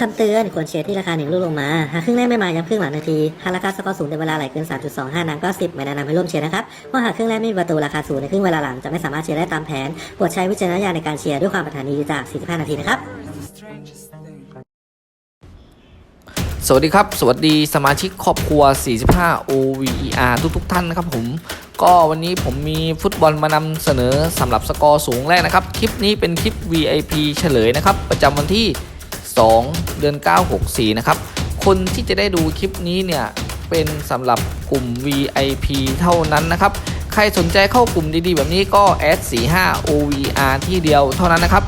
คำเตือนควรเชียร์ที่ราคาหนึ่งลูกลงมา หากครึ่งแรกไม่มาย้ำครึ่งหลังนาที หากราคาสกอร์สูงในเวลาไหลเกิน 3.25 นางก็ 10 ไม่แนะนำให้ร่วมเชียร์นะครับเพราะหากครึ่งแรกไม่มีประตูราคาสูงในครึ่งเวลาหลังจะไม่สามารถเชียร์ได้ตามแผนโปรดใช้วิจารณญาณในการเชียร์ด้วยความปรารถนาดีจาก 45 นาทีนะครับสวัสดีครับ สวัสดีสมาชิกครอบครัว 45 OVER ทุกทุกท่านนะครับผม ก็วันนี้ผมมีฟุตบอลมานำเสนอสำหรับสกอร์สูงแรกนะครับ คลิปนี้เป็นคลิป VIP เฉลยนะครับ ประจำวันที่ 2 เดือน 9 64 นะครับ คนที่จะได้ดูคลิปนี้เนี่ย เป็นสำหรับกลุ่ม VIP เท่านั้นนะครับ ใครสนใจเข้ากลุ่มดีๆ แบบนี้ก็แอด45 OVR ที่เดียวเท่านั้นนะครับ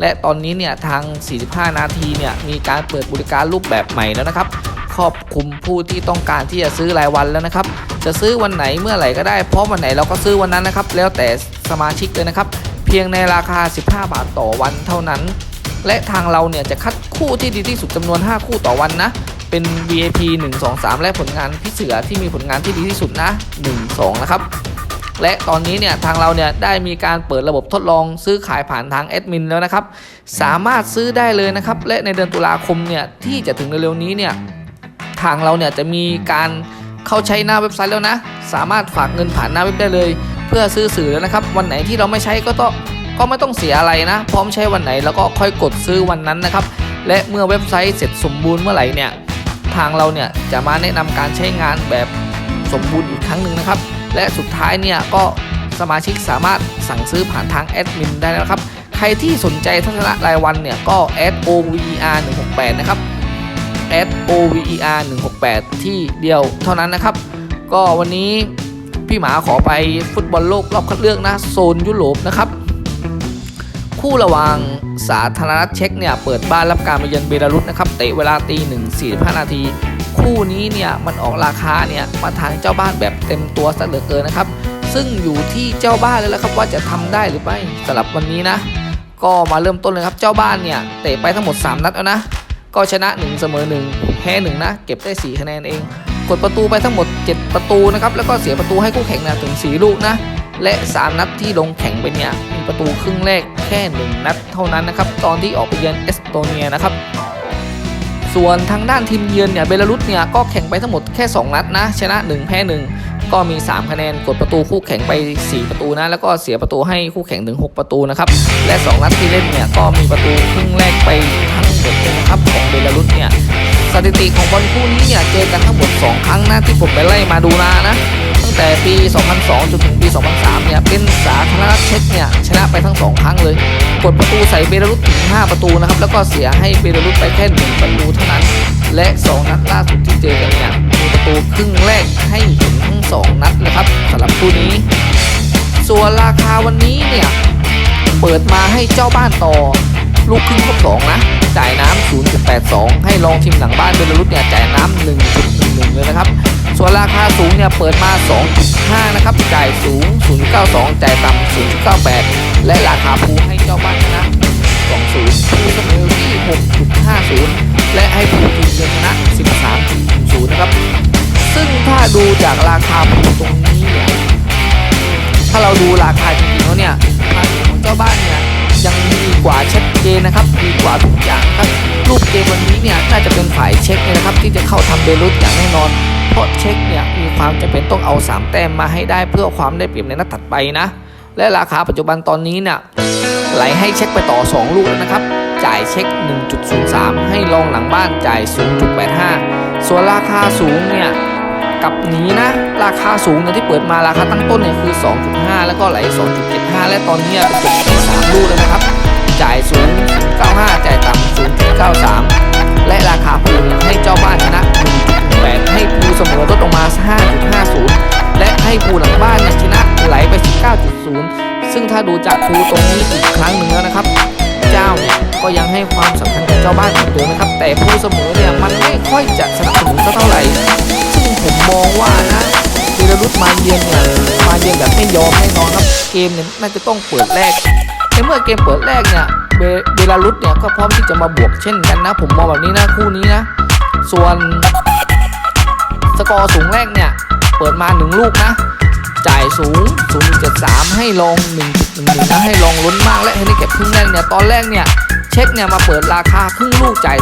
และตอนนี้เนี่ยทาง 45 นาทีเนี่ยมีการเปิดบริการรูปแบบใหม่แล้วนะครับครอบคลุมผู้ที่ต้องการที่จะซื้อรายวันแล้วนะครับ จะซื้อวันไหนเมื่อไหร่ก็ได้เพราะวันไหนเราก็ซื้อวันนั้นนะครับ แล้วแต่สมาชิกเลยนะครับ เพียงในราคา 15 บาทต่อวันเท่านั้น และทางเราเนี่ยจะคัดคู่ที่ดีที่สุดจำนวน 5 คู่ต่อวันนะ เป็น VIP 1 2 3 และผลงานพี่เสือที่มีผลงานที่ดีที่สุดนะ 1 2 นะครับ และตอนนี้เนี่ยทางเราเนี่ยได้มีการเปิดระบบทดลองซื้อขายผ่านทางแอดมินแล้วนะครับ สามารถซื้อได้เลยนะครับ และในเดือนตุลาคมเนี่ยที่จะถึงเร็วๆนี้เนี่ยทางเราเนี่ยจะมีการเข้าใช้หน้าเว็บไซต์แล้วนะ สามารถฝากเงินผ่านหน้าเว็บได้เลย เพื่อซื้อสื่อแล้วนะครับ วันไหนที่เราไม่ใช้ก็ต้อง ก็ไม่ต้องเสียอะไรนะ พร้อมใช้วันไหนแล้วก็ค่อยกดซื้อวันนั้นนะครับ และเมื่อเว็บไซต์เสร็จสมบูรณ์เมื่อไหร่เนี่ยทางเราเนี่ยจะมาแนะนำการใช้งานแบบสมบูรณ์อีกครั้งหนึ่งนะครับ และสุดท้ายเนี่ยก็สมาชิกสามารถสั่งซื้อผ่านทางแอดมินได้นะครับ ใครที่สนใจทัศนะรายวันเนี่ยก็แอด OVER 168นะครับแอด OVER 168ที่เดียวเท่านั้นนะครับ ก็วันนี้พี่หมาขอไปฟุตบอลโลกรอบคัดเลือกนะโซนยุโรปนะครับ คู่ระหว่างสาธารณรัฐเช็กเนี่ยเปิดบ้านรับการมาเยือนเบลารุสนะครับเตะเวลาตีหนึ่งสี่ห้านาที คู่นี้เนี่ยมันออกราคาเนี่ยมาทางเจ้าบ้านแบบเต็มตัวซะเหลือเกินนะครับ ซึ่งอยู่ที่เจ้าบ้านเลยแล้วครับว่าจะทำได้หรือไม่สำหรับวันนี้นะ ก็มาเริ่มต้นเลยครับเจ้าบ้านเนี่ยเตะไปทั้งหมด 3 นัดแล้วนะ ก็ชนะ1เสมอ1แพ้1นะเก็บได้ 4 คะแนนเอง กดประตูไปทั้งหมด 7 ประตูนะครับแล้วก็เสียประตูให้คู่แข่งนะถึง 4 ลูกนะ และ 3 นัดที่ลงแข่งไปเนี่ยมีประตูครึ่งแรกแค่ 1 นัดเท่านั้นนะครับ ตอนที่ออกไปเยือนเอสโตเนียนะครับ ส่วนทางด้านทีมเยือนเนี่ยเบลารุสเนี่ยก็แข่งไปทั้งหมดแค่ 2 นัดนะ ชนะ 1 แพ้ 1 ก็มี 3 คะแนนกดประตูคู่แข่งไป 4 ประตูนะ แล้วก็เสียประตูให้คู่แข่งถึง 6 ประตูนะครับ และ 2 นัดที่เล่นเนี่ยก็มีประตูครึ่งแรกไปทั้งหมดเลยนะครับของเบลารุสเนี่ยสถิติของบอลคู่นี้เนี่ยเจอกันทั้งหมด 2 ครั้งนะที่ผมไปไล่มาดูนานะ แต่ปี 2002 จนถึงปี 2003 เนี่ย เป็นสาธารณรัฐเช็กเนี่ย ชนะไปทั้ง 2 ครั้งเลย กดประตูใส่เบลารุสถึง 5 ประตูนะครับ แล้วก็เสียให้เบลารุสไปแค่ 1 ประตูเท่านั้น และ 2 นัดล่าสุดที่เจอกันเนี่ยมีประตูครึ่งแรกให้เห็นทั้ง 2 นัดเลยครับสำหรับคู่นี้ ส่วนราคาวันนี้เนี่ย เปิดมาให้เจ้าบ้านต่อ ลูกครึ่งครบสองนะจ่ายน้ำ0.82 ให้ลองทีมหลังบ้านเบลารุสเนี่ยจ่ายน้ำ1.11เลยนะครับ ส่วนราคาสูงเนี่ยเปิดมา 2.5 นะครับ จ่ายสูง 0.92 จ่ายต่ำ 0.98 และราคาภูให้เจ้าบ้านชนะ 2-0ภูเสมอที่ 6.50 และให้ภูทีมเยือนชนะ 13.0 นะครับ ซึ่งถ้าดูจากราคาภูตรงนี้เนี่ยถ้าเราดูราคาจริงๆแล้วเนี่ยภาษีของเจ้าบ้านเนี่ยยังดีกว่าชัดเจนนะครับดีกว่าทุกอย่างครับรูปเกมวันนี้เนี่ยน่าจะเป็นฝ่ายเช็คเนี่ยนะครับ ที่จะเข้าทำเบรุสอย่างแน่นอน ราะเช็คเนี่ยมีความจำเป็นต้องเอา 3 แต้มมาให้ได้เพื่อความได้เปรียบในนัดถัดไปนะ และราคาปัจจุบันตอนนี้เนี่ยไหลให้เช็คไปต่อ 2 ลูกแล้วนะครับ จ่ายเช็ค 1.03 ให้ลองหลังบ้านจ่าย 0.85 ส่วนราคาสูงเนี่ยกับนี้นะ ราคาสูงเนี่ยที่เปิดมาราคาตั้งต้นเนี่ยคือ 2.5 แล้วก็ไหล 2.75 และตอนนี้เป็นจบที่3ลูกแล้วนะครับ จ่าย 0.95 จ่ายต่ำ0.93 และราคาภูเนี่ยให้เจ้าบ้านชนะ ซึ่งถ้าดูจากภูตรงนี้อีกครั้งหนึ่งแล้วนะครับ เจ้าเนี่ยก็ยังให้ความสำคัญกับเจ้าบ้านเหมือนเดิมนะครับ แต่ผู้เสมอเนี่ยมันไม่ค่อยจะสนับสนุนสักเท่าไหร่ ซึ่งผมมองว่านะเบลารุสมาเยือนเนี่ยมาเยือนแบบไม่ยอมแน่นอนครับ เกมเนี่ยน่าจะต้องเปิดแรกในเมื่อเกมเปิดแรกเนี่ยเบเบลารุสเนี่ยก็พร้อมที่จะมาบวกเช่นกันนะ ผมมองแบบนี้นะคู่นี้นะ ส่วนสกอร์สูงแรกเนี่ย เปิดมาหนึ่งลูกนะ จ่ายสูง0.73ให้ลง 1.11นะให้ลงลุ้นมากและให้ได้เก็บครึ่งแรกเนี่ยตอนแรกเนี่ยเช็คเนี่ยมาเปิดราคาครึ่งลูกจ่าย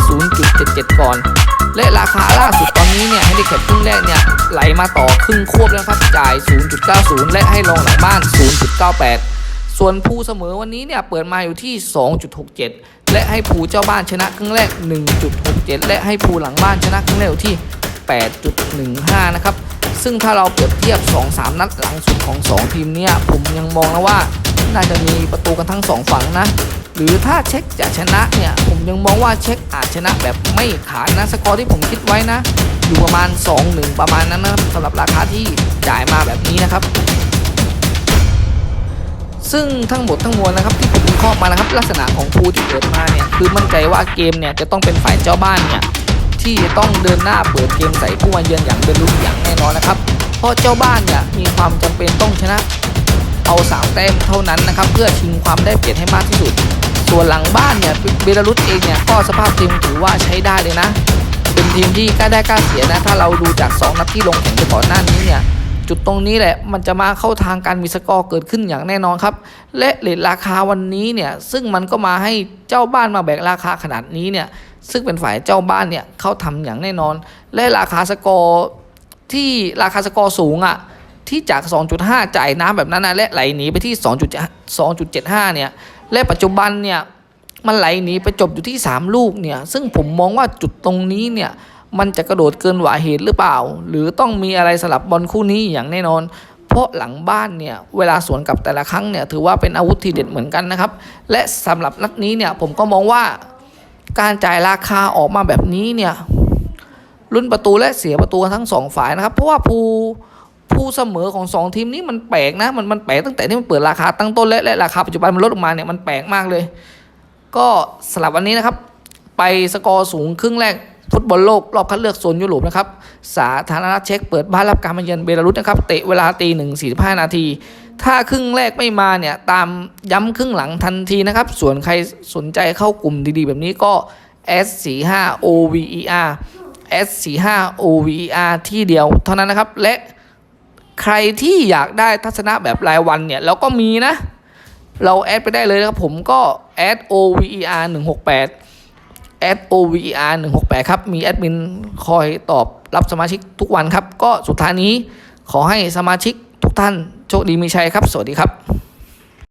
0.77 ก่อน และราคาล่าสุดตอนนี้เนี่ยให้ได้แคปครึ่งแรกเนี่ยไหลมาต่อครึ่งควบแล้วครับจ่าย 0.90 และให้รองหลังบ้าน 0.98 ส่วนภูเสมอวันนี้เนี่ยเปิดมาอยู่ที่ 2.67 และให้ภูเจ้าบ้านชนะครึ่งแรก 1.67 และให้ภูหลังบ้านชนะครึ่งแรกอยู่ที่8.15 นะครับ ซึ่งถ้าเราเปรียบเทียบ 2-3 นัดหลังสุดของ 2 ทีมเนี่ยผมยังมองนะว่า น่าจะมีประตูกันทั้ง 2 ฝั่งนะ หรือถ้าเช็คจะชนะเนี่ย ผมยังมองว่าเช็คอาจชนะแบบไม่ขาดนะสกอร์ที่ผมคิดไว้นะ อยู่ประมาณ 2-1 ประมาณนั้นนะสำหรับราคาที่จ่ายมาแบบนี้นะครับซึ่งทั้งหมดทั้งมวลนะครับที่ผมวิเคราะห์มานะครับ ลักษณะของภูที่เกิดมาเนี่ยคือมั่นใจว่าเกมเนี่ยจะต้องเป็นฝ่ายเจ้าบ้านเนี่ย ที่ต้องเดินหน้าเปิดเกมใส่ผู้มาเยือนอย่างเบลูอย่างแน่นอนนะครับ เพราะเจ้าบ้านเนี่ยมีความจำเป็นต้องชนะ เอาสามแต้มเท่านั้นนะครับ เพื่อชิงความได้เปรียบให้มากที่สุด ส่วนหลังบ้านเนี่ยเบลารุสเองเนี่ยก็สภาพทีมถือว่าใช้ได้เลยนะ เป็นทีมที่กล้าได้กล้าเสียนะถ้าเราดูจาก 2 นัดที่ลงแข่งไปก่อนหน้านี้เนี่ยจุดตรงนี้แหละมันจะมาเข้าทางการมีสกอร์เกิดขึ้นอย่างแน่นอนครับ และเลทราคาวันนี้เนี่ยซึ่งมันก็มาให้เจ้าบ้านมาแบกราคาขนาดนี้เนี่ย ซึ่งเป็นฝ่ายเจ้าบ้านเนี่ยเขาทำอย่างแน่นอน และราคาสกอร์ที่ราคาสกอร์สูงอะ่ะที่จาก 2.5 จ่ายน้ำแบบนั้นนะและไหลหนีไปที่2.75 เนี่ย และปัจจุบันเนี่ยมันไหลหนีไปจบอยู่ที่ 3 ลูกเนี่ย ซึ่งผมมองว่าจุดตรงนี้เนี่ย มันจะกระโดดเกินหวาเหตุหรือเปล่า หรือต้องมีอะไรสลับบอลคู่นี้อย่างแน่นอน เพราะหลังบ้านเนี่ย เวลาสวนกับแต่ละครั้งเนี่ย ถือว่าเป็นอาวุธที่เด็ดเหมือนกันนะครับ และสำหรับนัดนี้เนี่ยผมก็มองว่า การจ่ายราคาออกมาแบบนี้เนี่ยลุ้นประตูและเสียประตูกันทั้งสองฝ่ายนะครับ เพราะว่าภูภูเสมอของสองทีมนี้มันแปลกนะมันมันแปลกตั้งแต่ที่มันเปิดราคาตั้งต้นและและราคาปัจจุบันมันลดลงมาเนี่ยมันแปลกมากเลย ก็สลับวันนี้นะครับ ไปสกอร์สูงครึ่งแรกฟุตบอลโลกรอบคัดเลือกโซนยุโรปนะครับสาธารณรัฐเช็กเปิดบ้านรับการมาเยือนเบลารุสนะครับเตะเวลาตีหนึ่งสี่ห้านาที ถ้าครึ่งแรกไม่มาเนี่ยตามย้ำครึ่งหลังทันทีนะครับ ส่วนใครสนใจเข้ากลุ่มดีๆ แบบนี้ก็ S45 OVER S45 OVER ที่เดียวเท่านั้นนะครับ และใครที่อยากได้ทัศนะแบบรายวันเนี่ยเราก็มีนะ เราแอดไปได้เลยนะครับ ผมก็แอด OVER 168แอด OVER 168ครับ มีแอดมินคอยตอบรับสมาชิกทุกวันครับ ก็สุดท้ายนี้ขอให้สมาชิกทุกท่าน โชคดีมีชัยครับ สวัสดีครับ